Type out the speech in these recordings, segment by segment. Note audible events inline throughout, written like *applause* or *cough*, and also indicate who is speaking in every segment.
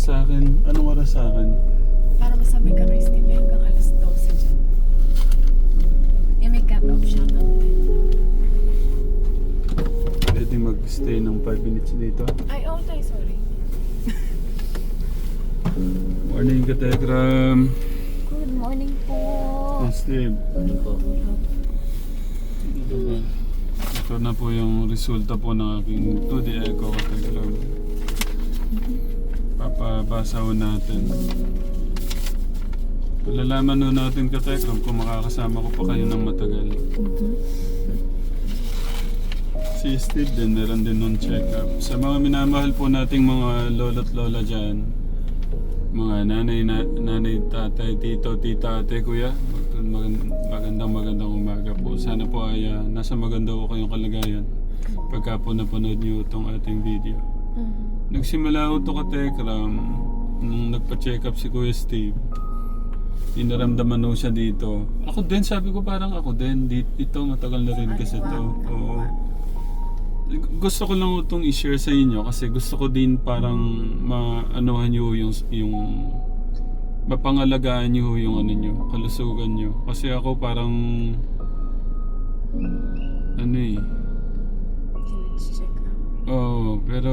Speaker 1: sa akin, anong oras sa akin?
Speaker 2: Para masabi ka kay Steve hanggang alas 12 may cut-off siya ng 10.
Speaker 1: Pwede mag-stay ng 5 minutes dito.
Speaker 2: Ay, oh, tayo, sorry.
Speaker 1: Morning, Kategram.
Speaker 2: Good morning po.
Speaker 1: Oh, Steve. Ito ba? Ito na po yung resulta po ng aking 2D Echo Kategram. Papabasa natin. Lalaman ho natin Kategram kung makakasama ko pa kayo ng matagal. Si Steve din, meron din nun check-up. Sa mga minamahal po nating mga lolo't lola dyan, mga nanay, na, nanay, tatay, tito, tita, ate, kuya, mag- magandang magandang umaga po. Sana po ay ah, nasa maganda po kayong kalagayan pagka po napanood niyo itong ating video. Nagsimula ko ito ka Tekram nung nagpa-check up si Kuya Steve. Inaramdaman ko siya dito. Ako din, sabi ko parang ako din. Dito, ito, matagal na rin kasi ito. Oo. Gusto ko lang itong i-share sa inyo kasi gusto ko din parang maanohan nyo yung, yung mapangalagaan nyo yung ano nyo, kalusugan nyo. Kasi ako parang ano eh. Oo, pero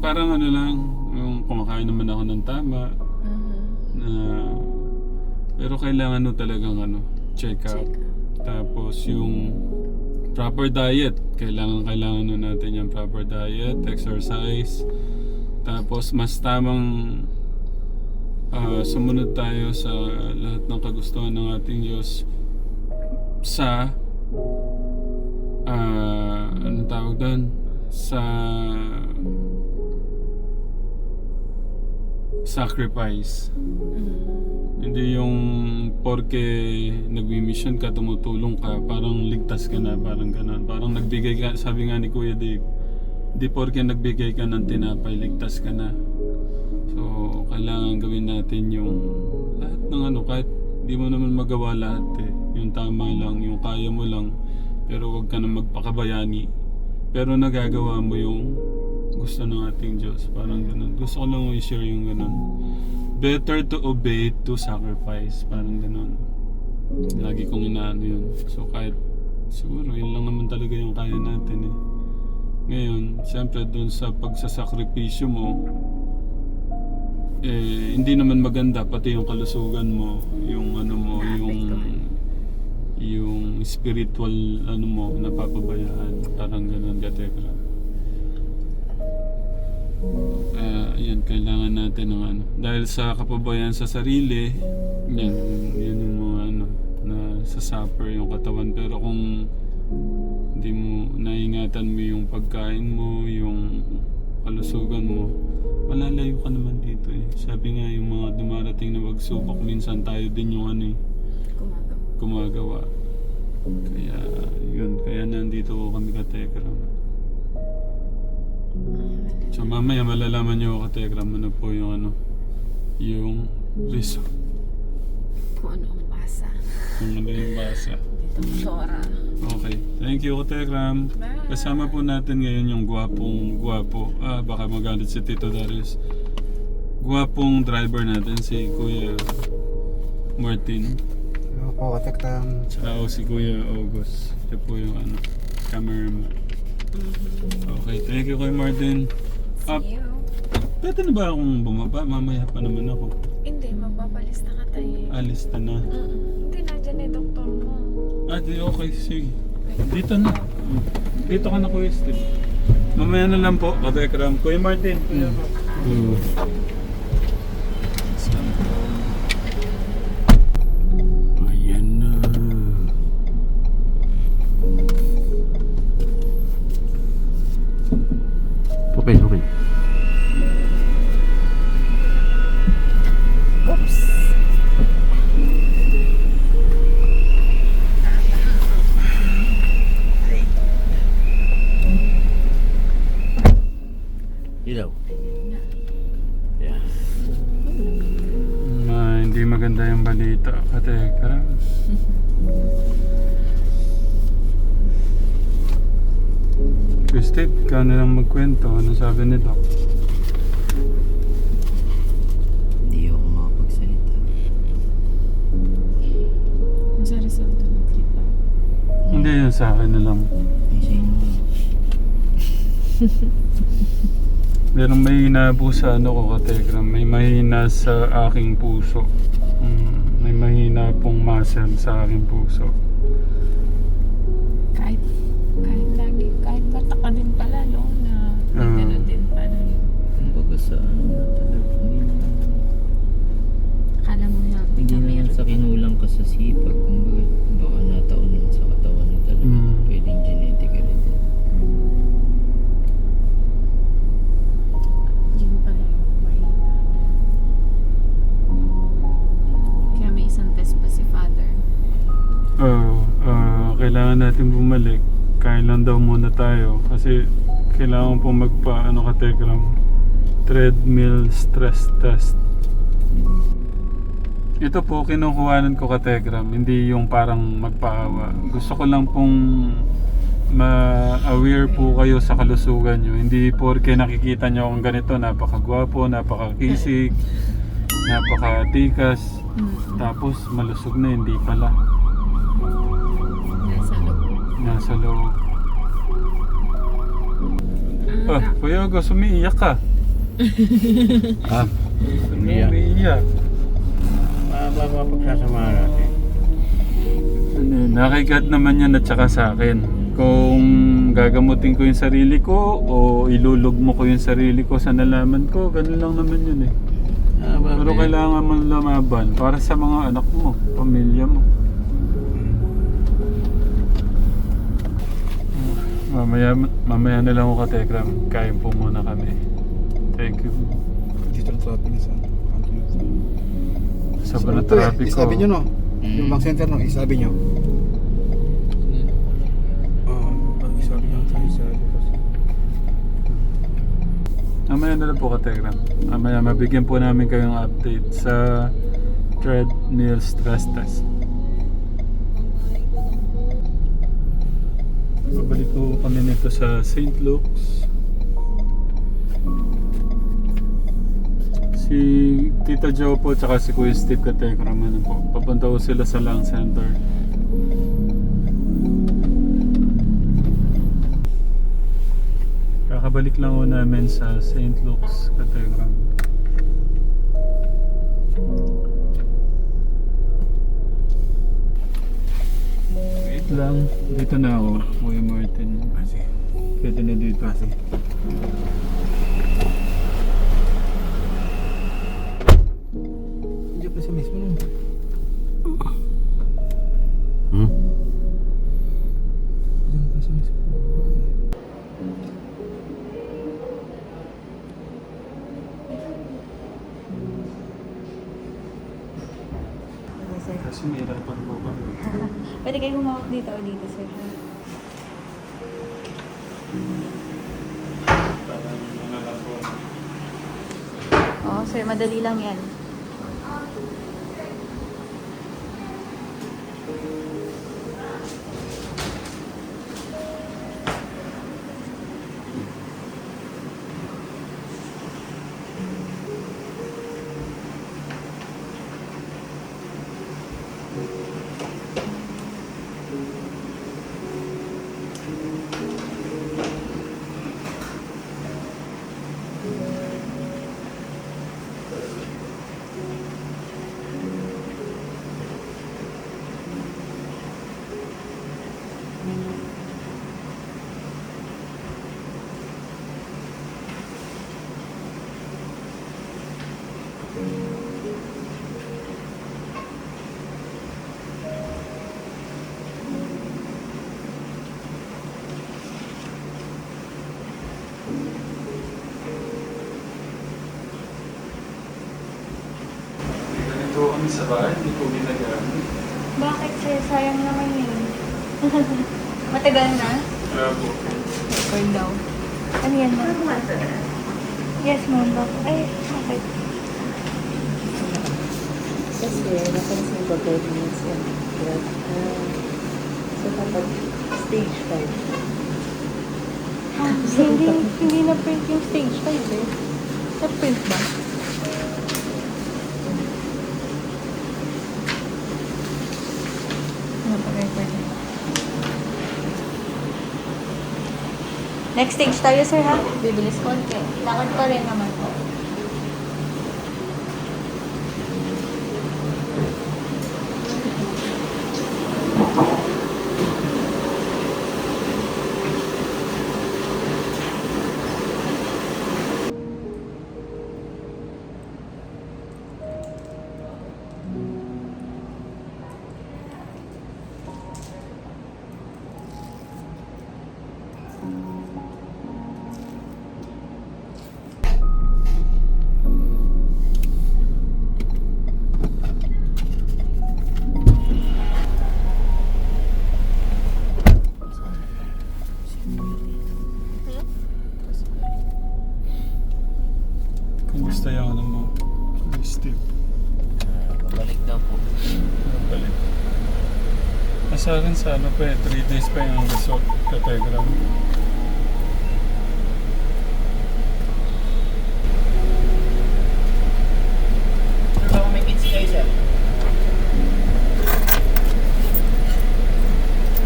Speaker 1: parang ano lang, yung kumakain naman ako ng tama, na pero kailangan no talagang ano, check up.
Speaker 2: Check.
Speaker 1: Tapos yung proper diet, kailangan kailangan no natin yung proper diet, exercise. Tapos mas tamang ah, sumunod tayo sa lahat ng kagustuhan ng ating Diyos sa ah anong tawag doon? Sa sacrifice. Hindi yung porke nagmi-mission ka, tumutulong ka, parang ligtas ka na, parang ganun. Parang nagbigay ka, sabi nga ni Kuya Dave, hindi porke nagbigay ka ng tinapay, ligtas ka na. So, kailangan gawin natin yung lahat ng ano, kahit di mo naman magawa lahat eh. Yung tama lang, yung kaya mo lang, pero wag ka na magpakabayani. Pero nagagawa mo yung gusto ng ating Diyos. Parang ganun. Gusto ko lang i-share yung ganun. Better to obey to sacrifice. Parang ganun. Lagi kong inaano yun. So kahit siguro yun lang naman talaga yung kaya natin eh. Ngayon, siyempre dun sa pagsasakripisyo mo, eh, hindi naman maganda pati yung kalusugan mo, yung ano mo, yung yung spiritual ano mo napapabayaan parang ganun gatekra yan kailangan natin ng ano dahil sa kapabayaan sa sarili yan yan yung mga ano na sa suffer yung katawan pero kung hindi mo naingatan mo yung pagkain mo yung kalusugan mo malalayo ka naman dito eh sabi nga yung mga dumarating na pagsubok minsan tayo din yung ano eh
Speaker 2: Gumagawa.
Speaker 1: gumagawa. Kaya, yun. Kaya nandito kami ka-Telegram. So mamaya malalaman nyo ako ka-Telegram ano po yung ano, yung reason.
Speaker 2: Kung ano ang basa.
Speaker 1: Kung ano yung basa.
Speaker 2: Dito, Shora.
Speaker 1: Okay. Thank you ka-Telegram.
Speaker 2: Bye.
Speaker 1: Kasama po natin ngayon yung gwapong gwapo. Ah, baka magalit si Tito Darius. Gwapong driver natin si Kuya Martin.
Speaker 3: Opo, katekram.
Speaker 1: Tsaka ako si Kuya August. Siya po yung ano, cameraman. Okay, thank you Kuya Martin. Up.
Speaker 2: See you.
Speaker 1: Pwede na ba akong bumaba? Mamaya pa naman ako.
Speaker 2: Hindi, magpapalista ka tayo.
Speaker 1: Alis na na.
Speaker 2: Mm-mm. Hindi, nandyan na yung doktor mo.
Speaker 1: Ah, di okay. Sige. Dito na. Dito ka na Kuya Steve. Mamaya na lang po. Kabekram. Kuya Martin. Kuya mm. Christy, ikaw na lang magkwento. Ano sabi ni Doc?
Speaker 4: Hindi ako makapagsalita.
Speaker 2: Sa result ng trip ah.
Speaker 1: Hindi yun sa akin na lang.
Speaker 4: Ay, sa inyo. *laughs*
Speaker 1: Merong mahina po sa ano ko, Kategram. May mahina sa aking puso. Mm, may mahina pong muscle sa aking puso.
Speaker 4: Sa naman,
Speaker 2: Akala mo healthy
Speaker 4: hindi naman
Speaker 2: meron.
Speaker 4: sa kinulang ka sa sipag. Kumbaga, baka nataon yun sa katawan mo talaga.
Speaker 1: Mm.
Speaker 4: Pwedeng genetically din.
Speaker 2: Yun pala yung mahina. Kaya may isang test pa si father.
Speaker 1: Oo, ah, kailangan natin bumalik. Kain lang daw muna tayo kasi kailangan po magpa ano ka Telegram treadmill stress test. Ito po kinukuhanan ko ka Telegram, hindi yung parang magpaawa. Gusto ko lang pong ma-aware po kayo sa kalusugan nyo. Hindi porke nakikita nyo akong ganito, napakagwapo, napakakisig, napakatikas. Tapos malusog na, hindi pala.
Speaker 2: Nasa loob.
Speaker 1: Nasa loob.
Speaker 2: Ah,
Speaker 1: Ah, Kuya August, umiiyak ka.
Speaker 3: Ah,
Speaker 4: Umiyak.
Speaker 1: Umiiyak.
Speaker 4: Mapapagsasamahan natin.
Speaker 1: Ano, nakikad naman yan at saka sa akin. Kung gagamutin ko yung sarili ko o ilulog mo ko yung sarili ko sa nalaman ko, ganun lang naman yun eh.
Speaker 4: Ah,
Speaker 1: Pero kailangan mo lumaban para sa mga anak mo, pamilya mo. Mamaya, mamaya na lang ako ka-telegram. Kain po muna kami. Thank you.
Speaker 3: dito ang traffic sa
Speaker 1: Sobrang
Speaker 3: eh,
Speaker 1: traffic ko.
Speaker 3: Isabi nyo no?
Speaker 4: Mm.
Speaker 3: Yung bank center no, isabi nyo. Oo, isabi nyo ko.
Speaker 1: Mamaya na lang po ka-telegram. Mamaya mabigyan po namin kayong update sa treadmill stress test. Babalik po kami nito sa St. Luke's. Si Tita Jo po tsaka si Kuya Steve Katekram ano po. Papunta po sila sa Lang Center. Kakabalik lang ho namin sa St. Luke's Cathedral. Wait lang. Dito na ako, Kuya Martin.
Speaker 3: Ah, sige.
Speaker 1: Pwede na dito.
Speaker 3: Ah,
Speaker 5: Pwede kayo humawak dito o dito, sir.
Speaker 1: Ano.
Speaker 5: Oo, sir. Madali lang yan.
Speaker 1: Sa bahay, hindi po ginagamit.
Speaker 5: Bakit, sir? Sayang naman yun. *laughs* Matagal na?
Speaker 1: Po.
Speaker 5: Record daw. Ano yan, ma'am? Yes, ma'am. Bak- Ay, okay.
Speaker 6: Kasi napansin ko 10 minutes and blood. Uh, so dapat stage 5.
Speaker 5: Ah, hindi, hindi na print yung stage 5 eh. Na-print ba? Ano pa kayo pwede? Next stage tayo, sir, ha? Bibilis konti. Lakad pa rin naman
Speaker 1: sa akin sa ano pa eh, 3 days pa yung result ka Telegram.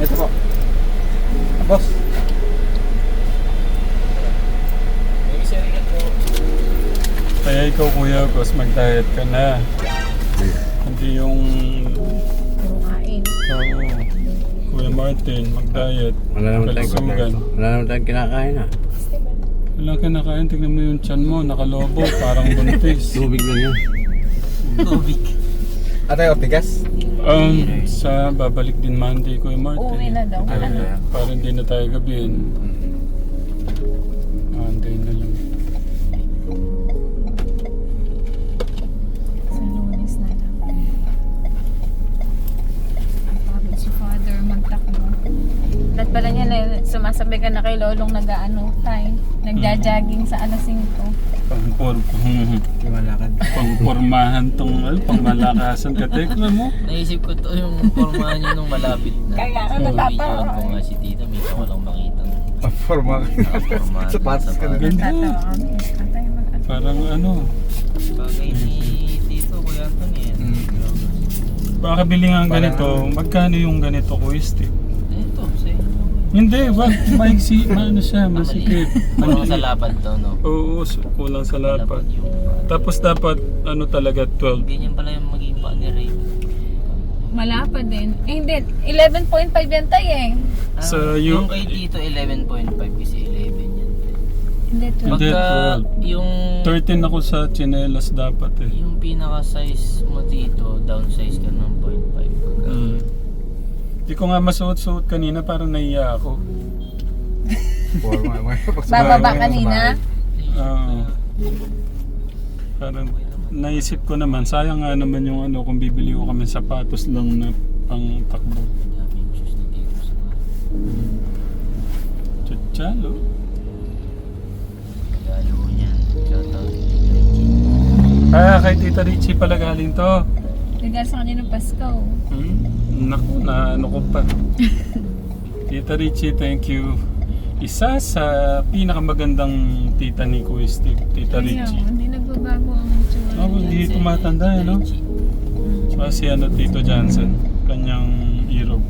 Speaker 3: Ito po. Boss.
Speaker 1: Kaya ikaw Kuya Gus, mag-diet ka na. Hindi yung... Martin, mag-diet.
Speaker 3: Wala naman tayong
Speaker 1: Kalusugan.
Speaker 3: Wala naman tayong kinakain ah.
Speaker 1: Wala ka nakain, tignan mo yung chan mo, nakalobo, parang buntis. *laughs*
Speaker 3: Tubig lang yan.
Speaker 4: Tubig.
Speaker 3: Atay, ortigas?
Speaker 1: Um, sa babalik din Monday, Kuya Martin.
Speaker 2: Uuwi na daw.
Speaker 1: Para hindi na tayo gabihin. Na
Speaker 2: sumasabi ka na kay Lolong nag-ano tayo. Nagja-jogging sa alas 5.
Speaker 1: Pangpor, pang,
Speaker 3: Lumalakad.
Speaker 1: pangpormahan tong, ano, pangmalakasan ka. Tekla mo.
Speaker 4: Naisip ko to yung formahan nyo nung malapit na.
Speaker 2: Kaya ako
Speaker 4: Video
Speaker 2: natatawa
Speaker 4: ko nga si tita, may ko lang makita.
Speaker 3: Forma.
Speaker 4: Nakapormahan.
Speaker 3: Sapatos ka na.
Speaker 2: Tatay mag
Speaker 1: Parang ano,
Speaker 4: Bagay ni tito, kuya Anthony. eh.
Speaker 3: Mm.
Speaker 1: baka bili nga ganito. Magkano yung ganito, Kuya Steve? Hindi, wag, maiksi, maano siya, masikip. *laughs*
Speaker 4: Kulang sa lapad to, no?
Speaker 1: Oo, so, kulang sa lapad.
Speaker 4: yung...
Speaker 1: Tapos dapat, ano talaga, 12.
Speaker 4: Ganyan pala yung maging pa ni Ray.
Speaker 2: Malapad din. Eh, hindi. 11.5 yan tayo eh.
Speaker 4: Ah,
Speaker 1: Sa
Speaker 4: yung
Speaker 1: you-
Speaker 4: kay Tito 11.5 kasi 11 yan.
Speaker 2: Hindi, 12.
Speaker 1: Hindi,
Speaker 4: Pagka
Speaker 1: 12.
Speaker 4: yung
Speaker 1: 13 ako sa chinelas dapat eh.
Speaker 4: yung pinaka size mo dito, downsize ka ng 0.5 pagka.
Speaker 1: Di ko nga masuot-suot kanina, parang naiya ako.
Speaker 2: Bababa kanina.
Speaker 1: Oo. parang naisip ko naman, sayang nga naman yung ano, kung bibili ko kami sapatos lang na pang takbo. Chuchalo.
Speaker 4: Galo niyan. Shoutout kay Tito Richie.
Speaker 1: Ah, kay Tita Richie pala galing to.
Speaker 2: Regalo sa kanya ng Pasko.
Speaker 1: Hmm? Naku, na ano ko pa. *laughs* Tita Richie, thank you. Isa sa pinakamagandang tita ni Kuya Steve, Tita
Speaker 2: Kaya,
Speaker 1: Richie.
Speaker 2: hindi nagbabago ang tsura.
Speaker 1: Oh, hindi tumatanda, eh, no?
Speaker 4: Richie.
Speaker 1: Saka si ano, Tito Johnson, kanyang irog.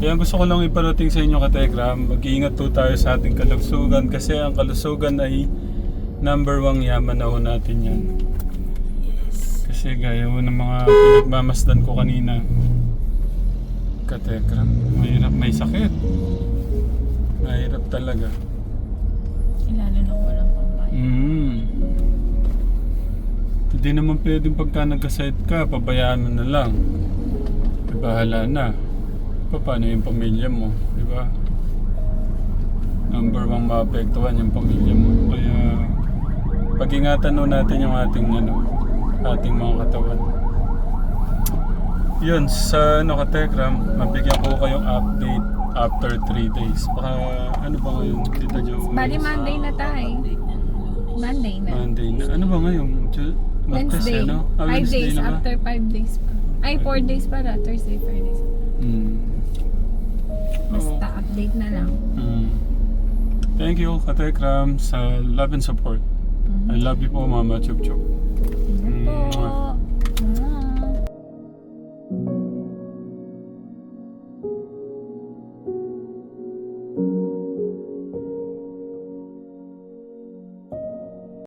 Speaker 1: Kaya gusto ko lang iparating sa inyo, Kategram, mag-iingat po tayo sa ating kalusugan kasi ang kalusugan ay number one yaman na ho natin yan. Kasi gaya ng mga pinagmamasdan ko kanina, Kategram, mahirap may sakit. Mahirap talaga.
Speaker 2: Lalo na walang pambayad.
Speaker 1: Mm. Hindi naman pwedeng pagka nagkasite ka, pabayaan mo na lang. Eh, bahala na. Pa, Paano yung pamilya mo, di ba? Number one maapektuhan yung pamilya mo. Kaya pag-ingatan natin yung ating ano, ating mga katawan. Yun, sa ano ka Telegram, mabigyan ko kayong update after 3 days. Baka ano ba ngayon, Tita Jo?
Speaker 2: Bali Monday na tayo. Monday na.
Speaker 1: Monday na. Ano ba ngayon?
Speaker 2: Wednesday.
Speaker 1: ano? Ah,
Speaker 2: five
Speaker 1: Wednesday
Speaker 2: days
Speaker 1: na
Speaker 2: after five days pa. Ay, four days para. Thursday, Friday.
Speaker 1: Hmm.
Speaker 2: Basta update na lang.
Speaker 1: Mm. Thank you, Katekram, sa love and support. I love you po, Mama Chup Chup.